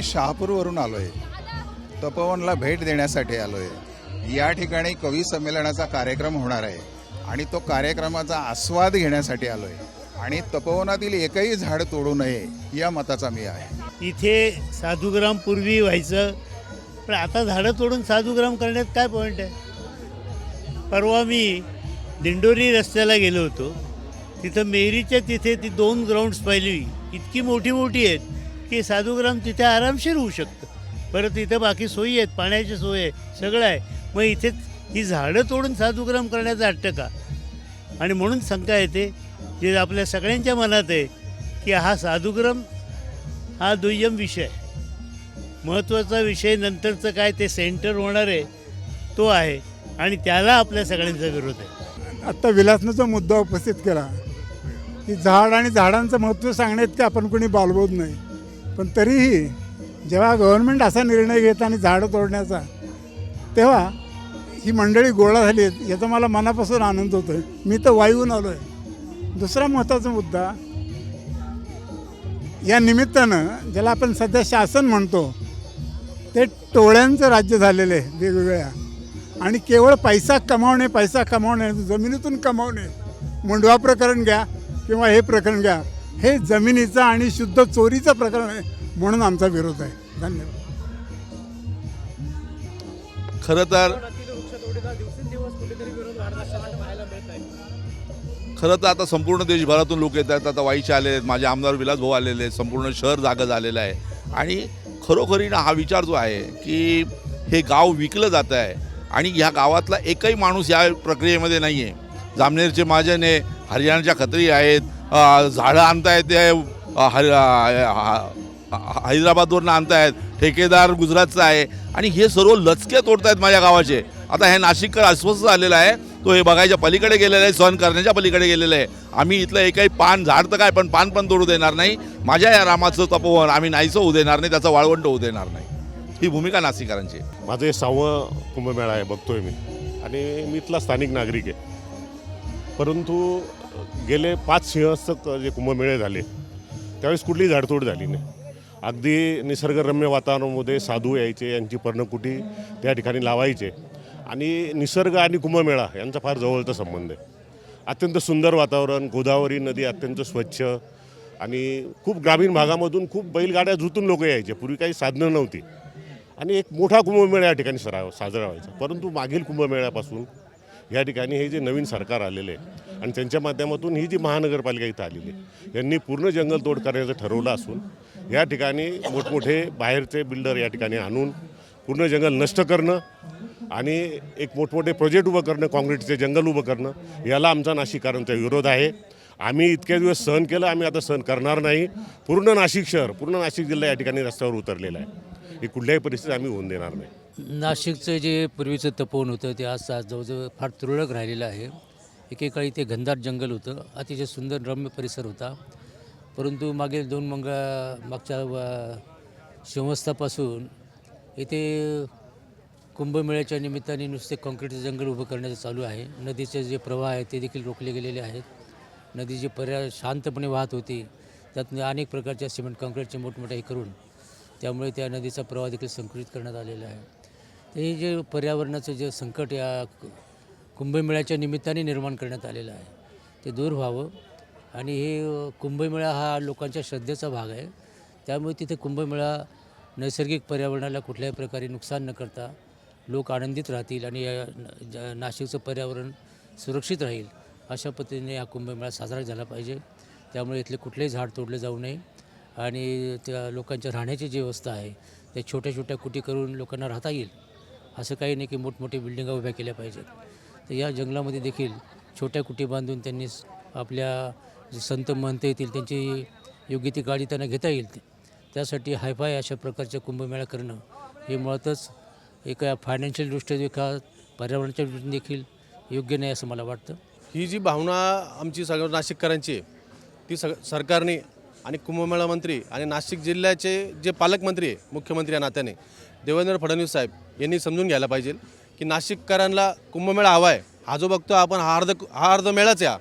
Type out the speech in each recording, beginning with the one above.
मी शहापूरवरून आलो आहे तपोवनला भेट देण्यासाठी आलो आहे या ठिकाणी कवी संमेलनाचा कार्यक्रम होणार आहे आणि तो कार्यक्रमाचा आस्वाद घेण्यासाठी आलो आहे आणि तपोवनातील एकही झाड तोडू नये या मताचा मी आहे. इथे साधुग्राम पूर्वी व्हायचं पण आता झाडं तोडून साधुग्राम करण्यात काय पॉईंट आहे? परवा मी दिंडोरी रस्त्याला गेलो होतो. तिथं मेरीच्या तिथे ती दोन ग्राउंड्स पाहिली. इतकी मोठी मोठी आहेत. की साधुग्राम तिथे आरामशीर होऊ शकतं. परत इथं बाकी सोयी आहेत पाण्याची सोय आहे सगळं आहे. मग इथे ही झाडं तोडून साधुग्राम करण्याचा हट्ट का आणि म्हणून शंका येते जे आपल्या सगळ्यांच्या मनात आहे की हा साधुग्राम हा दुय्यम विषय महत्त्वाचा विषय नंतरचं काय ते सेंटर होणार आहे तो आहे. आणि त्याला आपल्या सगळ्यांचा विरोध आहे. आत्ता विलासनाचा मुद्दा उपस्थित केला. की झाड आणि झाडांचं महत्त्व सांगण्यात ते आपण कोणी बालबोध नाही. पण तरीही जेव्हा गव्हर्नमेंट असा निर्णय घेत आणि झाडं तोडण्याचा तेव्हा ही मंडळी गोळा झाली आहेत याचा मला मनापासून आनंद होतो आहे मी तर वायून आलो आहे दुसरा महत्त्वाचा मुद्दा या निमित्तानं ज्याला आपण सध्या शासन म्हणतो ते टोळ्यांचं राज्य झालेलं आहे वेगवेगळ्या. आणि केवळ पैसा कमावणे पैसा कमावणे जमिनीतून कमावणे मुंडवा प्रकरण घ्या किंवा हे प्रकरण घ्या हे जमिनीचं आणि शुद्ध चोरीचं प्रकरण आहे म्हणून आमचा विरोध आहे. धन्यवाद. खरं तर खरं तर आता संपूर्ण देशभरातून लोक येत आहेत. आता वाईचे आले आहेत माझे आमदार विलास भाऊ आलेले आहेत संपूर्ण शहर जागा झालेलं आहे. आणि खरोखरीनं हा विचार जो आहे की हे गाव विकलं जातं आहे आणि ह्या गावातला एकही माणूस या प्रक्रियेमध्ये नाही आहे जामनेरचे महाजन आहे हरियाणाच्या खत्री आहेत झाडं आणता येते हर हैदराबादवरनं आणतायत ठेकेदार गुजरातचा आहे. आणि हे सर्व लचके तोडतायत माझ्या गावाचे. आता हे नाशिककर अस्वस्थ झालेलं आहे. तो हे बघायच्या पलीकडे गेलेला आहे सहन करण्याच्या पलीकडे गेलेलं आहे. आम्ही इथलं एकही पान झाड तर काय पण पान पण तोडू देणार नाही. माझ्या या रामाचं तपोवन आम्ही नाहीचं होऊ देणार नाही त्याचं वाळवंट होऊ देणार नाही. ही भूमिका नाशिकरांची माझं हे सहावं कुंभमेळा आहे बघतोय मी. आणि मी इथला स्थानिक नागरिक आहे. परंतु गेले पाच सिंहस्थ जे कुंभमेळे झाले त्यावेळेस कुठलीही झाडतोड झाली नाही. अगदी निसर्गरम्य वातावरणामध्ये साधू यायचे यांची पर्णकुटी त्या ठिकाणी लावायचे. आणि निसर्ग आणि कुंभमेळा यांचा फार जवळचा संबंध आहे. अत्यंत सुंदर वातावरण गोदावरी नदी अत्यंत स्वच्छ आणि खूप ग्रामीण भागामधून खूप बैलगाड्या झुतून लोक यायचे. पूर्वी काही साधनं नव्हती. आणि एक मोठा कुंभमेळा या ठिकाणी सरा साजरा व्हायचा. परंतु मागील कुंभमेळ्यापासून या ठिकाणी हे जे नवीन सरकार आलेले आहे आणि त्यांच्या माध्यमातून ही जी महानगरपालिका इथं आलेली आहे यांनी पूर्ण जंगलतोड करण्याचं ठरवलं असून या ठिकाणी मोठमोठे बाहेरचे बिल्डर या ठिकाणी आणून पूर्ण जंगल नष्ट करणं आणि एक मोठमोठे प्रोजेक्ट उभं करणं काँक्रीटचे जंगल उभं करणं याला आमचा नाशिककारांचा विरोध आहे. आम्ही इतके दिवस सहन केलं आम्ही आता सहन करणार नाही. पूर्ण नाशिक शहर पूर्ण नाशिक जिल्हा या ठिकाणी रस्त्यावर उतरलेला आहे. ही कुठल्याही परिस्थितीत आम्ही होऊन देणार नाही. नाशिकचं जे पूर्वीचं तपोवन होतं ते आज आज जवळजवळ फार तुरळक राहिलेलं आहे. एकेकाळी ते घनदाट जंगल होतं. अतिशय सुंदर रम्य परिसर होता. परंतु मागील दोन मंगळा मागच्या व- संवत्सरापासून इथे कुंभमेळ्याच्या निमित्ताने नुसते काँक्रीटचं जंगल उभं करण्याचं चालू आहे. नदीचे जे प्रवाह आहेत ते देखील रोखले गेलेले आहेत. नदी जी पर्या शांतपणे वाहत होती त्यातून अनेक प्रकारच्या सिमेंट काँक्रीटचे मोठमोठे हे करून त्यामुळे त्या नदीचा प्रवाह देखील संकुचित करण्यात आलेला आहे. तर हे जे पर्यावरणाचं जे संकट या कुंभमेळ्याच्या निमित्ताने निर्माण करण्यात आलेलं आहे ते दूर व्हावं. आणि हे कुंभमेळा हा लोकांच्या श्रद्धेचा भाग आहे. त्यामुळे तिथे कुंभमेळा नैसर्गिक पर्यावरणाला कुठल्याही प्रकारे नुकसान न करता लोक आनंदित राहतील आणि या ज- नाशिकचं पर्यावरण सुरक्षित राहील अशा पद्धतीने हा कुंभमेळा साजरा झाला पाहिजे. त्यामुळे इथले कुठलेही झाड तोडले जाऊ नये. आणि त्या लोकांच्या राहण्याची जी व्यवस्था आहे त्या छोट्या छोट्या कुटी करून लोकांना राहता येईल असं काही नाही की मोठमोठी बिल्डिंगा उभ्या केल्या पाहिजेत. तर या जंगलामध्ये देखील छोट्या कुटी बांधून त्यांनी आपल्या जे संत म्हणता येतील त्यांची योग्य ती गाडी त्यांना घेता येईल. त्यासाठी हायफाय अशा प्रकारच्या कुंभमेळा करणं हे मुळातच एका फायनान्शियल दृष्ट्या पर्यावरणाच्या दृष्टीने देखील योग्य नाही असं मला वाटतं. ही जी भावना आमची सगळं नाशिककरांची आहे ती सग सरकारने आणि कुंभमेळा मंत्री आणि नाशिक जिल्ह्याचे जे पालकमंत्री आहे मुख्यमंत्री या नात्याने देवेंद्र फडणवीस साहेब यांनी समजून घ्यायला पाहिजे की नाशिककरांना कुंभमेळा हवा आहे हा जो बघतो आपण हा अर्ध हा अर्ध मेळाच या.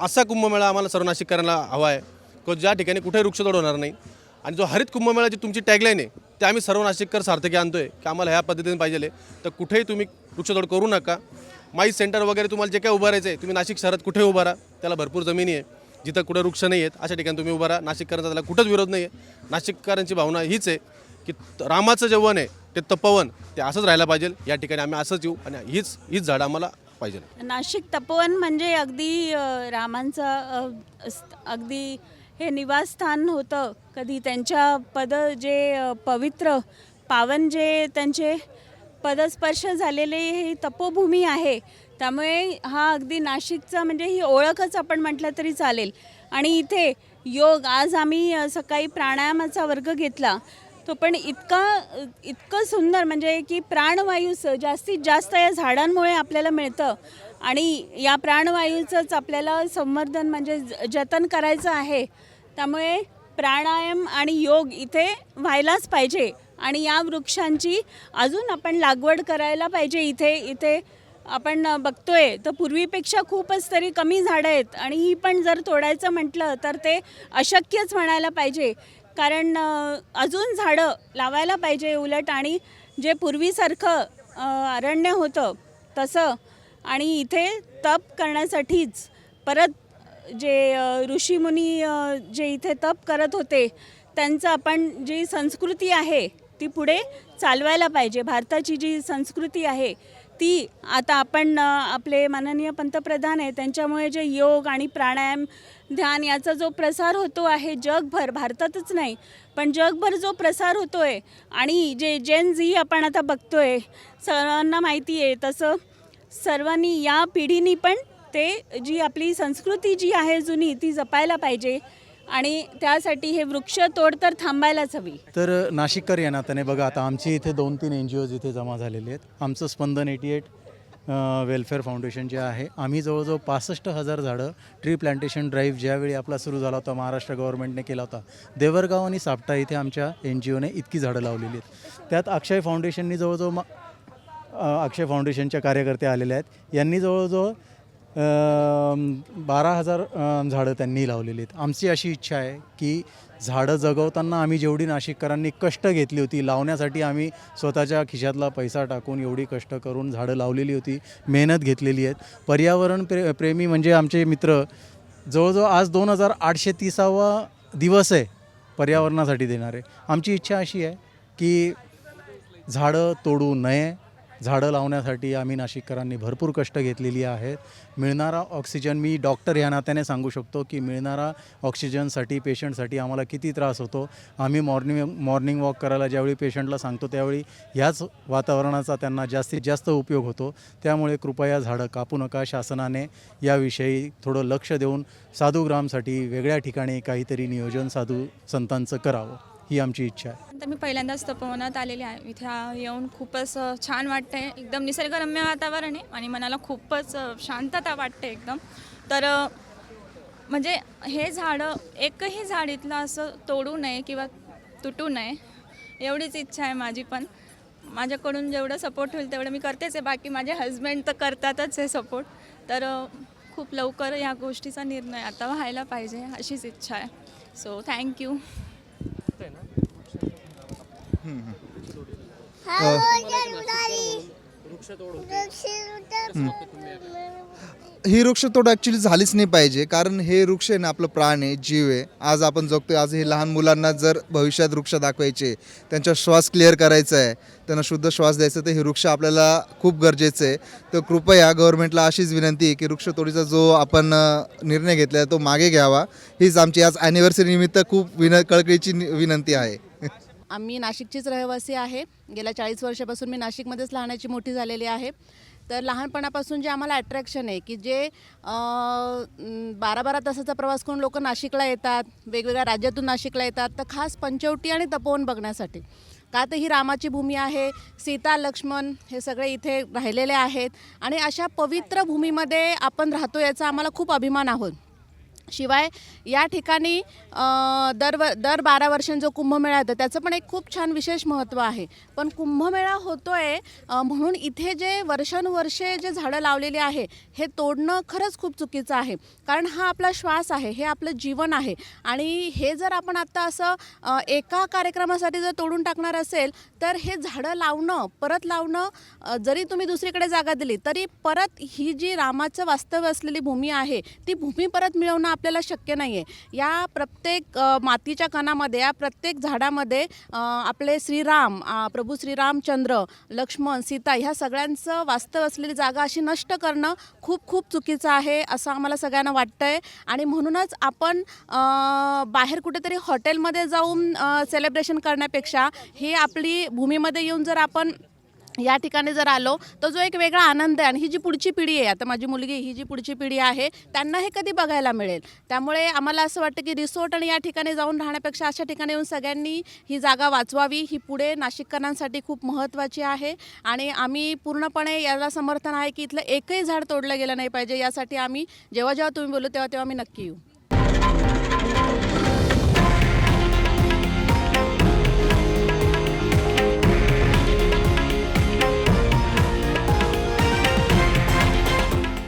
असा कुंभमेळा आम्हाला सर्व नाशिककरांना हवा आहे को ज्या ठिकाणी कुठे वृक्षतोड होणार नाही. आणि जो हरित कुंभमेळाची तुमची टॅगलाईन आहे ते आम्ही सर्व नाशिककर सार्थकी आणतो आहे की आम्हाला ह्या पद्धतीने पाहिजे तर कुठेही तुम्ही वृक्षतोड करू नका. माई सेंटर वगैरे तुम्हाला जे काय उभारायचं आहे तुम्ही नाशिक शहरात कुठे उभारा. त्याला भरपूर जमिनी आहे. जिथं कुठं वृक्ष नाही आहेत अशा ठिकाणी तुम्ही उभा राहा. नाशिककरांचा त्याला कुठंच विरोध नाही आहे. नाशिककरांची भावना हीच आहे की रामाचं जे वन आहे ते तपोवन ते असंच राहायला पाहिजे. या ठिकाणी आम्ही असंच येऊ आणि हीच हीच झाडं आम्हाला पाहिजे. नाशिक तपोवन म्हणजे अगदी रामांचा रामांचं अगदी हे निवासस्थान होतं. कधी त्यांच्या पद जे पवित्र पावन जे त्यांचे पदस्पर्श झालेले ही तपोभूमी आहे. त्यामुळे हा अगदी नाशिकचा म्हणजे ही ओळखच आपण म्हटलं तरी चालेल. आणि इथे योग आज आम्ही सकाळी प्राणायामाचा वर्ग घेतला. तो पण इतका इतकं सुंदर म्हणजे की प्राणवायूचं जास्तीत जास्त या झाडांमुळे आपल्याला मिळतं. आणि या प्राणवायूचंच आपल्याला संवर्धन म्हणजे ज- जतन करायचं आहे. त्यामुळे प्राणायाम आणि योग इथे व्हायलाच पाहिजे. आणि या वृक्षांची अजून आपण लागवड करायला पाहिजे इथे इथे आपण बघतोय तर पूर्वीपेक्षा खूपच तरी कमी झाडं आहेत. आणि ही पण जर तोडायचं म्हटलं तर ते अशक्यच म्हणायला पाहिजे. कारण अजून झाडं लावायला पाहिजे उलट. आणि जे पूर्वीसारखं अरण्य होतं तसं. आणि इथे तप करण्यासाठीच परत जे ऋषीमुनी जे इथे तप करत होते त्यांचं आपण जी संस्कृती आहे ती पुढे चालवायला पाहिजे. भारताची जी संस्कृती आहे ती आता आपण आपले माननीय पंतप्रधान आहे त्यांच्यामुळे जे योग आणि प्राणायाम ध्यान याचा जो प्रसार होतो आहे जगभर भारतातच नाही पण जगभर जो प्रसार होतो आहे आणि जे जेन झी आपण आता बघतो आहे सर्वांना माहिती आहे तसं सर्वांनी या पिढीनी पण ते जी आपली संस्कृती जी आहे जुनी ती जपायला पाहिजे. आणि त्यासाठी हे वृक्षतोड तर थांबायलाच हवी. तर नाशिककर या नात्याने बघा आता आमची इथे दोन तीन एन जी ओज इथे जमा झालेले आहेत. आमचं Spandan eighty eight welfare foundation जे आहे आम्ही जवळजवळ पासष्ट हजार झाडं ट्री प्लांटेशन ड्राईव्ह ज्यावेळी आपला सुरू झाला होता महाराष्ट्र गव्हर्नमेंटने केला होता देवरगाव आणि सापटा इथे आमच्या एन जी ओने इतकी झाडं लावलेली आहेत. त्यात अक्षय फाउंडेशननी जवळजवळ मा अक्षय फाउंडेशनच्या कार्यकर्ते आलेले आहेत. यांनी जवळजवळ बारा हजार झाडं त्यांनी लावलेली आहेत. आमची अशी इच्छा आहे की झाडं जगवताना आम्ही जेवढी नाशिककरांनी कष्ट घेतली होती लावण्यासाठी आम्ही स्वतःच्या खिशातला पैसा टाकून एवढी कष्ट करून झाडं लावलेली होती मेहनत घेतलेली आहेत. पर्यावरण प्रे प्रेमी म्हणजे आमचे मित्र जवळजवळ आज दोन हजार आठशे तीसावा दिवस आहे पर्यावरणासाठी देणारे. आमची इच्छा अशी आहे की झाडं तोडू नये झाडं लावण्यासाठी आम्ही नाशिककरांनी भरपूर कष्ट घेतलेली आहेत. मिळणारा ऑक्सिजन मी डॉक्टर या नात्याने सांगू शकतो की मिळणारा ऑक्सिजनसाठी पेशंटसाठी आम्हाला किती त्रास होतो. आम्ही मॉर्निंग मॉर्निंग वॉक करायला ज्यावेळी पेशंटला सांगतो त्यावेळी ह्याच वातावरणाचा त्यांना जास्तीत जास्त उपयोग होतो. त्यामुळे कृपया झाडं कापू नका. शासनाने याविषयी थोडं लक्ष देऊन साधूग्रामसाठी वेगळ्या ठिकाणी काहीतरी नियोजन साधू संतांचं करावं. ही आमची इच्छा आहे. तर मी पहिल्यांदाच तपोवनात आलेले आहे. इथे येऊन खूपच छान वाटते एकदम निसर्गरम्य वातावरण आहे आणि मनाला खूपच शांतता वाटते एकदम. तर म्हणजे हे झाडं एकही झाड इथलं असं तोडू नये किंवा तुटू नये एवढीच इच्छा आहे माझी पण. माझ्याकडून जेवढं सपोर्ट होईल तेवढं मी करतेच आहे. बाकी माझे हस्बंड तर करतातच आहे सपोर्ट तर खूप लवकर या गोष्टीचा निर्णय आता व्हायला पाहिजे अशीच इच्छा आहे. सो थँक्यू दिसतंय ना हम्म, हम्म. अ, ही वृक्षतोड ॲक्च्युली झालीच नाही पाहिजे कारण हे वृक्ष आहे ना आपलं प्राण आहे जीव आहे. आज आपण जगतोय आज हे लहान मुलांना जर भविष्यात वृक्ष दाखवायचे त्यांचा श्वास क्लिअर करायचा आहे त्यांना शुद्ध श्वास द्यायचा तर हे वृक्ष आपल्याला खूप गरजेचं आहे. तर कृपया गव्हर्नमेंटला अशीच विनंती आहे की वृक्षतोडीचा जो आपण निर्णय घेतला आहे तो मागे घ्यावा. हीच आमची आज ॲनिव्हर्सरी निमित्त खूप विन कळकळीची नि- विनंती आहे. आम्ही नाशिकचीच रहिवासी आहे. गेल्या चाळीस वर्षापासून मी नाशिकमध्येच लहानाची मोठी झालेली आहे. तर लहानपणापासून जे आम्हाला अट्रॅक्शन आहे की जे बारा बारा तासाचा प्रवास करून लोक नाशिकला येतात वेगवेगळ्या राज्यातून नाशिकला येतात तर खास पंचवटी आणि तपोवन बघण्यासाठी. का तर ही रामाची भूमी आहे सीता लक्ष्मण हे सगळे इथे राहिलेले आहेत. आणि अशा पवित्र भूमीमध्ये आपण राहतो याचा आम्हाला खूप अभिमान आहोत. शिवाय या ठिकाणी दर व दर बारा वर्षांनी जो कुंभमेळा येतो त्याचं पण एक खूप छान विशेष महत्त्व आहे. पण कुंभमेळा होतो आहे म्हणून इथे जे वर्षानुवर्षे जे झाडं लावलेली आहे हे तोडणं खरंच खूप चुकीचं आहे. कारण हा आपला श्वास आहे हे आपलं जीवन आहे. आणि हे जर आपण आत्ता असं एका कार्यक्रमासाठी जर तोडून टाकणार असेल तर हे झाडं लावणं परत लावणं जरी तुम्ही दुसरीकडे जागा दिली तरी परत ही जी रामाचं वास्तव्य असलेली भूमी आहे ती भूमी परत मिळवणं आपल्याला शक्य नाही आहे या प्रत्येक मातीच्या कणामध्ये या प्रत्येक झाडामध्ये आपले श्रीराम प्रभू श्रीरामचंद्र लक्ष्मण सीता ह्या सगळ्यांचं वास्तव असलेली जागा अशी नष्ट करणं खूप खूप चुकीचं आहे असं आम्हाला सगळ्यांना वाटतं आहे आणि म्हणूनच आपण बाहेर कुठेतरी हॉटेलमध्ये जाऊन सेलिब्रेशन करण्यापेक्षा ही आपली भूमीमध्ये येऊन जर आपण या ठिकाणी जर आलो तर जो एक वेगळा आनंद आहे आणि ही जी पुढची पिढी आहे आता माझी मुलगी ही जी पुढची पिढी आहे त्यांना हे कधी बघायला मिळेल. त्यामुळे आम्हाला असं वाटतं की रिसोर्ट आणि या ठिकाणी जाऊन राहण्यापेक्षा अशा ठिकाणी येऊन सगळ्यांनी ही जागा वाचवावी. ही पुढे नाशिककरांसाठी खूप महत्त्वाची आहे. आणि आम्ही पूर्णपणे याला समर्थन आहे की इथलं एकही झाड तोडलं गेलं नाही पाहिजे. यासाठी आम्ही जेव्हा जेव्हा तुम्ही बोलू तेव्हा तेव्हा आम्ही नक्की येऊ.